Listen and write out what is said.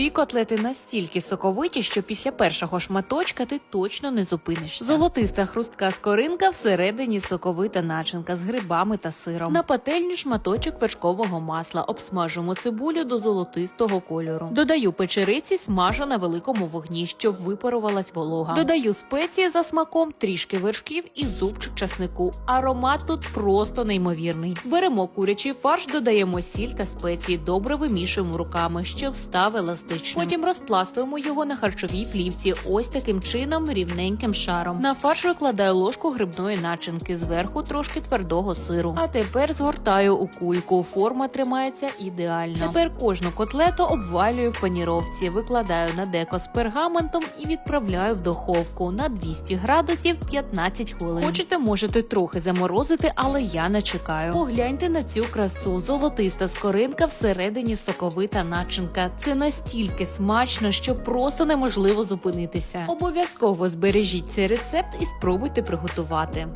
Ці котлети настільки соковиті, що після першого шматочка ти точно не зупинишся. Золотиста хрустка скоринка всередині соковита начинка з грибами та сиром. На пательні шматочок вершкового масла. Обсмажимо цибулю до золотистого кольору. Додаю печериці, смажу на великому вогні, щоб випарувалась волога. Додаю спеції за смаком, трішки вершків і зубчик часнику. Аромат тут просто неймовірний. Беремо курячий фарш, додаємо сіль та спеції, добре вимішуємо руками, щоб став еластичним. Потім розпластуємо його на харчовій плівці, ось таким чином, рівненьким шаром. На фарш викладаю ложку грибної начинки, зверху трошки твердого сиру. А тепер згортаю у кульку. Форма тримається ідеально. Тепер кожну котлету обвалюю в паніровці, викладаю на деко з пергаментом і відправляю в духовку на 200 градусів 15 хвилин. Хочете, можете трохи заморозити, але я не чекаю. Погляньте на цю красу. Золотиста скоринка всередині соковита начинка. Це настільки смачно, що просто неможливо зупинитися. Обов'язково збережіть цей рецепт і спробуйте приготувати.